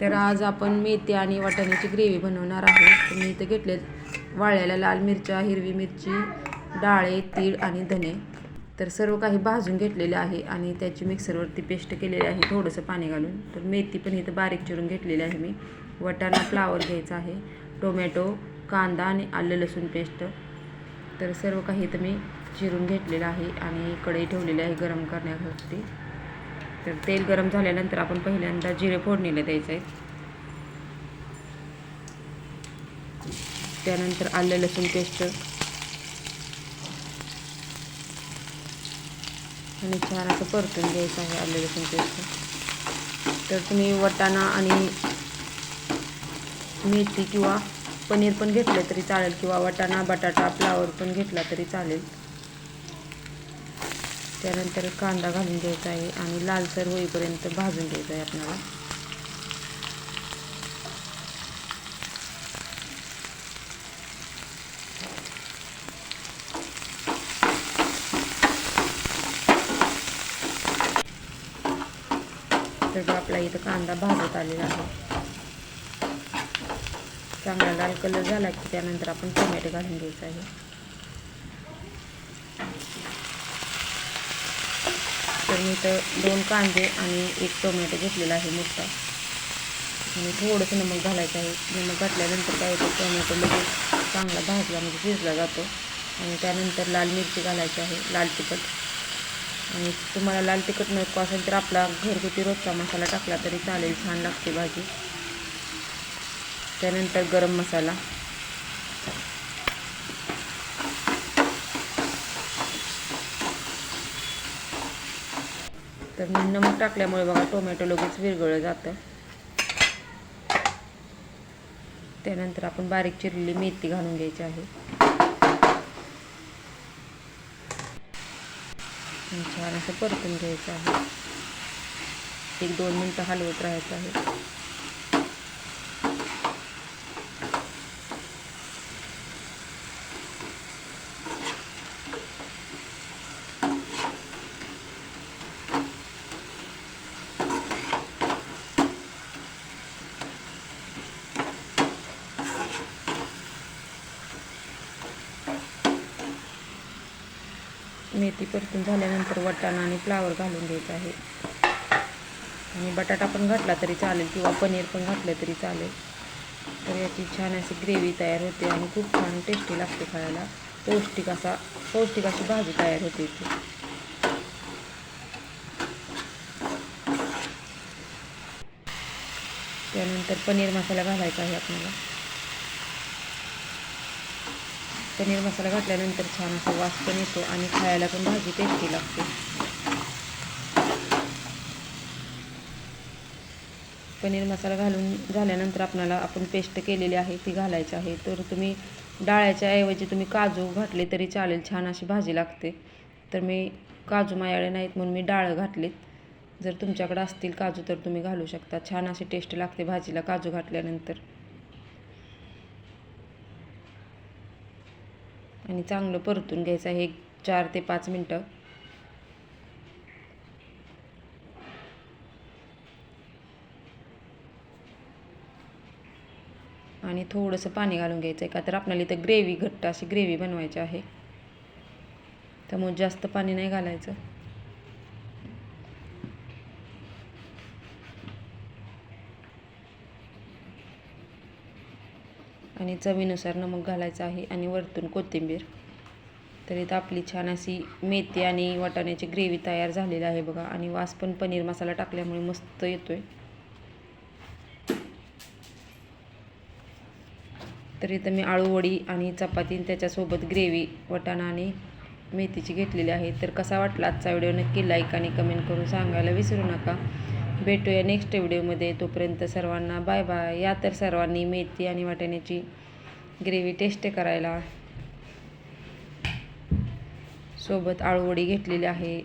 तर आज आपण मेथी आणि वाटाण्याची ग्रेव्ही बनवणार आहे. तर मी इथं घेतले वाळलेल्या लाल मिरच्या हिरवी मिरची डाळे तीळ आणि धने तर सर्व काही भाजून घेतलेले आहे आणि त्याची मिक्सरवरती पेस्ट केलेली आहे थोडंसं पाणी घालून. तर मेथी पण इथं बारीक चिरून घेतलेली आहे मी. वटाणा फ्लावर घ्यायचा आहे टोमॅटो कांदा आणि आलं लसूण पेस्ट. तर सर्व काही इथं मी चिरून घेतलेलं आहे आणि कढई ठेवलेली आहे गरम करण्यासाठी. तर तेल गरम झाल्यानंतर आपण पहिल्यांदा जिरे फोडणीला द्यायचं आहे. त्यानंतर आलं लसूण पेस्ट. आणि छान असं परतून घ्यायचं आहे आलं लसूण पेस्ट. तर तुम्ही वटाणा आणि मेथी किंवा पनीर पण घेतलं तरी चालेल किंवा वटाणा बटाटा फ्लावर पण घेतला तरी चालेल. त्यानंतर कांदा घालून घ्यायचा आहे आणि लालसर होईपर्यंत भाजून द्यायचं आहे आपल्याला. तर आपला इथं कांदा भाजत आलेला आहे. चांगला लाल कलर झाला की त्यानंतर आपण टोमॅटो घालून घ्यायचा आहे. तर मी इथं दोन कांदे आणि एक टोमॅटो घेतलेला आहे मोठा. आणि थोडंसं नमक घालायचं आहे. नमक घातल्यानंतर काय होतं टोमॅटो लगेच चांगला भाजला म्हणजे शिजला जातो. आणि त्यानंतर लाल मिरची घालायची आहे लाल तिखट. आणि तुम्हाला लाल तिखट नको असेल तर आपला घरगुती रोजचा मसाला टाकला तरी चालेल छान लागते भाजी. त्यानंतर गरम मसाला. तर मी नमक टाकल्यामुळे बघा टोमॅटो लगेच विरघळलं जातं. त्यानंतर आपण बारीक चिरलेली मेथी घालून घ्यायची आहे. छान असं परतून घ्यायचं आहे. एक दोन मिनटं हलवत राहायचं आहे. मेथी परतून झाल्यानंतर वटाणा आणि फ्लावर घालून घ्यायचं आहे. आणि बटाटा पण घातला तरी चालेल किंवा पनीर पण घातलं तरी चालेल. तर याची छान अशी ग्रेव्ही तयार होते आणि खूप छान टेस्टी लागते खायला. पौष्टिक असा पौष्टिक अशी भाजी तयार होते इथे. त्यानंतर पनीर मसाला घालायचा आहे आपल्याला. पनीर मसाला घातल्यानंतर छान असा वास पण येतो आणि खायला पण भाजी टेस्टी लागते. पनीर मसाला घालून झाल्यानंतर आपणाला आपण पेस्ट केलेली आहे ती घालायची आहे. तर तुम्ही डाळ्याच्या ऐवजी तुम्ही काजू घातले तरी चालेल छान अशी भाजी लागते. तर मी काजू मायाळे नाहीत म्हणून मी डाळ घातलीत. जर तुमच्याकडे असतील काजू तर तुम्ही घालू शकता. छान अशी टेस्ट लागते भाजीला काजू घातल्यानंतर. आणि चांगलं परतून घ्यायचं आहे. एक चार ते पाच मिनटं. आणि थोडंसं पाणी घालून घ्यायचं आहे का तर आपल्याला इथं ग्रेव्ही घट्ट अशी ग्रेव्ही बनवायची आहे. त्यामुळे जास्त पाणी नाही घालायचं. आणि चवीनुसार नमक घालायचं आहे आणि वरतून कोथिंबीर. तर इथं आपली छान अशी मेथी आणि वाटाण्याची ग्रेव्ही तयार झालेली आहे बघा. आणि वास पण पनीर मसाला टाकल्यामुळे मस्त येतो आहे तर इथं मी आळूवडी आणि चपाती त्याच्यासोबत ग्रेव्ही वटाणा आणि मेथीची घेतलेली आहे. तर कसा वाटला आजचा व्हिडिओ नक्की लाईक आणि कमेंट करून सांगायला विसरू नका. भेटूया नेक्स्ट व्हिडिओमध्ये तोपर्यंत सर्वांना बाय बाय या तर सर्वांनी मेथी आणि वाटाण्याची ग्रेव्ही टेस्ट करायला सोबत आळूवडी घेतलेली आहे.